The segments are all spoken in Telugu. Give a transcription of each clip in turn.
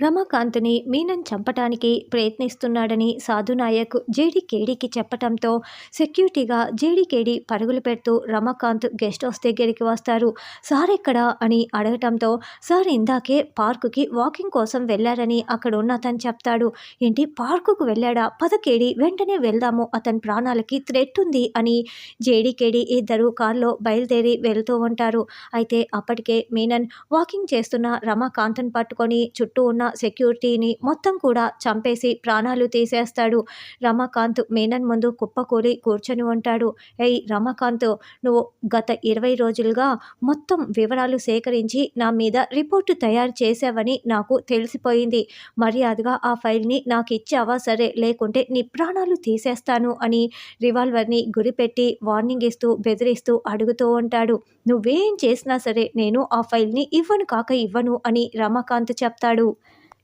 రమాకాంత్ని మీనన్ చంపటానికి ప్రయత్నిస్తున్నాడని సాధునాయక్ జేడీకేడీకి చెప్పటంతో సెక్యూరిటీగా జేడీకేడీ పరుగులు పెడుతూ రమాకాంత్ గెస్ట్ హౌస్ దగ్గరికి వస్తారు. సార్ ఎక్కడా? అని అడగటంతో సార్ ఇందాకే పార్కుకి వాకింగ్ కోసం వెళ్ళారని అక్కడ ఉన్న అతను చెప్తాడు. ఏంటి? పార్కుకు వెళ్ళాడా? పదకేడి వెంటనే వెళ్దాము. అతని ప్రాణాలకి థ్రెట్ ఉంది అని జేడీకేడి ఇద్దరు కారులో బయలుదేరి వెళ్తూ ఉంటారు. అయితే అప్పటికే మీనన్ వాకింగ్ చేస్తున్న రమాకాంత్ని పట్టుకొని చుట్టూ ఉన్న సెక్యూరిటీని మొత్తం కూడా చంపేసి ప్రాణాలు తీసేస్తాడు. రమాకాంత్ మీనన్ ముందు కుప్పకూలి కూర్చొని ఉంటాడు. ఏయ్ రమాకాంత్ నువ్వు గత ఇరవై రోజులుగా మొత్తం వివరాలు సేకరించి నా మీద రిపోర్టు తయారు చేసావని నాకు తెలిసిపోయింది. మర్యాదగా ఆ ఫైల్ని నాకు ఇచ్చావా? సరే లేకుంటే నీ ప్రాణాలు తీసేస్తాను అని రివాల్వర్ని గురిపెట్టి వార్నింగ్ ఇస్తూ బెదిరిస్తూ అడుగుతూ ఉంటాడు. నువ్వేం చేసినా సరే నేను ఆ ఫైల్ని ఇవ్వను కాక ఇవ్వను అని రమాకాంత్ చెప్తాడు.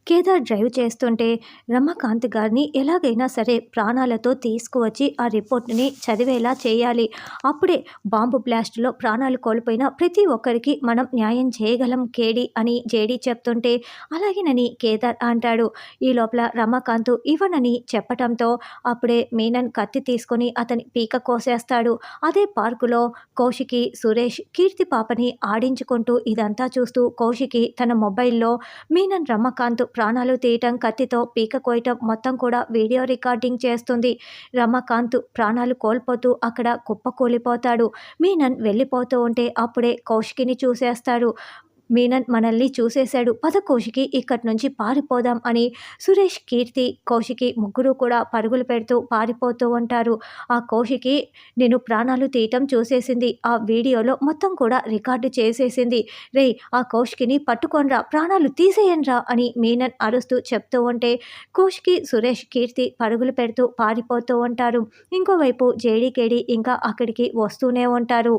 కేదార్ డ్రైవ్ చేస్తుంటే రమాకాంత్ గారిని ఎలాగైనా సరే ప్రాణాలతో తీసుకువచ్చి ఆ రిపోర్ట్ని చదివేలా చేయాలి. అప్పుడే బాంబు బ్లాస్ట్లో ప్రాణాలు కోల్పోయిన ప్రతి ఒక్కరికి మనం న్యాయం చేయగలం కేడి అని జేడీ చెప్తుంటే అలాగేనని కేదార్ అంటాడు. ఈ లోపల రమాకాంత్ ఇవ్వనని చెప్పటంతో అప్పుడే మీనన్ కత్తి తీసుకొని అతని పీక కోసేస్తాడు. అదే పార్కులో కౌశికి సురేష్ కీర్తి పాపని ఆడించుకుంటూ ఇదంతా చూస్తూ కౌశికి తన మొబైల్లో మీనన్ రమాకాంత్ ప్రాణాలు తీయటం కత్తితో పీక కోయటం మొత్తం కూడా వీడియో రికార్డింగ్ చేస్తుంది. రమాకాంత్ ప్రాణాలు కోల్పోతూ అక్కడ కుప్పకూలిపోతాడు. మీనన్ వెళ్ళిపోతూ ఉంటే అప్పుడే కౌశికిని చూసేస్తాడు. మీనన్ మనల్ని చూసేశాడు. పద కౌశికి ఇక్కడి నుంచి పారిపోదాం అని సురేష్ కీర్తి కౌశికి ముగ్గురు కూడా పరుగులు పెడుతూ పారిపోతూ ఉంటారు. ఆ కౌశికి నేను ప్రాణాలు తీయటం చూసేసింది. ఆ వీడియోలో మొత్తం కూడా రికార్డు చేసేసింది. రే ఆ కౌశికిని పట్టుకొనరా ప్రాణాలు తీసేయనరా అని మీనన్ అరుస్తూ చెప్తూ ఉంటే కౌశికి సురేష్ కీర్తి పరుగులు పెడుతూ పారిపోతూ ఉంటారు. ఇంకోవైపు జేడీకేడి ఇంకా అక్కడికి వస్తూనే ఉంటారు.